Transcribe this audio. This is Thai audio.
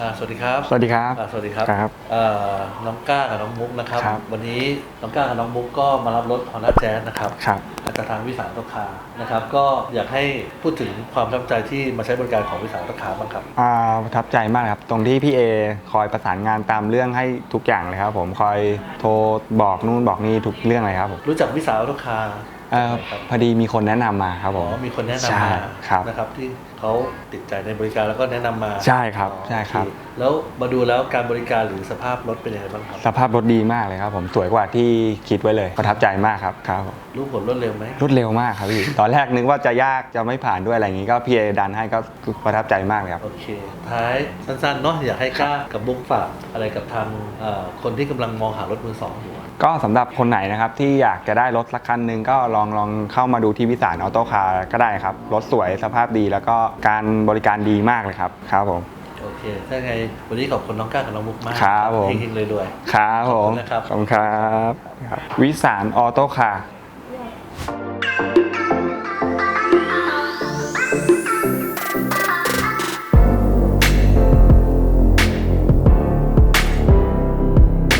อ่าสวัสดีครับสวัสดีครับ อ่าสวัสดีครับครับ เอ่อน้องก้ากับน้องมุกนะครับ ครับ วันนี้น้องก้ากับน้องมุกก็มารับรถ Honda Jazz นะครับครับ จากทางวิสานตคานะครับ ก็อยากให้พูดถึงความประทับใจที่มาใช้บริการของวิสานตคาบ้างครับ อ่าประทับใจมากครับตรงที่พี่เอคอยประสานงานตามเรื่องให้ทุกอย่างเลยครับ ผมคอยโทรบอกนู่นบอกนี่ทุกเรื่องเลยครับผมรู้จักวิสานตคา เอ่อครับพอดีมีคนแนะนำมาครับผอ๋อมมีคนแนะนำใช่มาครับนะครับที่เขาติดใจในบริการแล้วก็แนะนำมาใช่ครับอ๋อใช่ครับ โอเแล้วมาดูแล้วการบริการหรือสภาพรถเป็นยังไงบ้างครับ สภาพรถดีมากเลยครับผมสวยกว่าที่คิดไว้เลยประทับใจมากครับครับผมรู้ผลรวดเร็วไหมรวดเร็วมากครับพี่ ตอนแรกนึกว่าจะยากจะไม่ผ่านด้วยอะไรอย่างนี้ก็พี่เอดันให้ก็ประทับใจมากเลยครับ โอเค ท้ายสั้นๆเนาะอยากให้กล้ากับบุ๊กฝากอะไรกับทางเอ่อคนที่กำลังมองหารถมือสองอยู่อะก็สำหรับคนไหนนะครับที่อยากจะได้รถสักคันหนึ่งก็ลองลองเข้ามาดูที่วิสานออโต้คาร์ก็ได้ครับ รถสวยสภาพดีแล้วก็การบริการดีมากเลยครับครับผม โอเค ถ้าไงวันนี้ขอบคุณน้องก้ากับน้องมุกมากครับผม เฮงๆรวยๆ ครับผมขอบคุณนะครับ ขอบคุณครับครับวิสานออโต้คาร์